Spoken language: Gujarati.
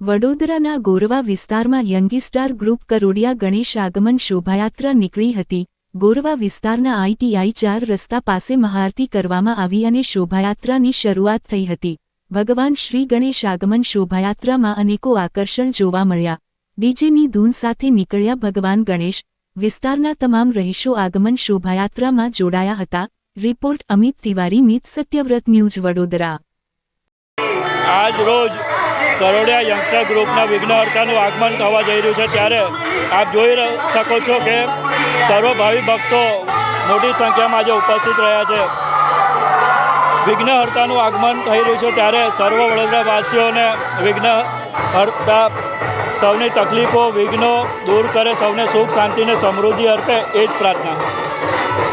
વડોદરાના ગોરવા વિસ્તારમાં યંગીસ્ટાર ગ્રુપ કરોડિયા ગણેશ આગમન શોભાયાત્રા નીકળી હતી. ગોરવા વિસ્તારના આઈટીઆઈ ચાર રસ્તા પાસે મહાઆરતી કરવામાં આવી અને શોભાયાત્રાની શરૂઆત થઈ હતી. ભગવાન શ્રી ગણેશ આગમન શોભાયાત્રામાં અનેકો આકર્ષણ જોવા મળ્યા. ડીજેની ધૂન સાથે નીકળ્યા ભગવાન ગણેશ વિસ્તારના તમામ રહીશો આગમન શોભાયાત્રામાં જોડાયા હતા. રિપોર્ટ અમિત તિવારી, મિત સત્યવ્રત ન્યૂઝ વડોદરા. આજ રોજ કરોડિયા યંગસ્ટર ગ્રુપના વિઘ્નહર્તાનું આગમન થવા જઈ રહ્યું છે. ત્યારે આપ જોઈ શકો છો કે સર્વભાવી ભક્તો મોટી સંખ્યામાં આજે ઉપસ્થિત રહ્યા છે. વિઘ્નહર્તાનું આગમન થઈ રહ્યું છે ત્યારે સર્વ વડોદરાવાસીઓને વિઘ્ન હર્તા સૌની તકલીફો, વિઘ્નો દૂર કરે, સૌને સુખ, શાંતિને સમૃદ્ધિ અર્પે એ જ પ્રાર્થના.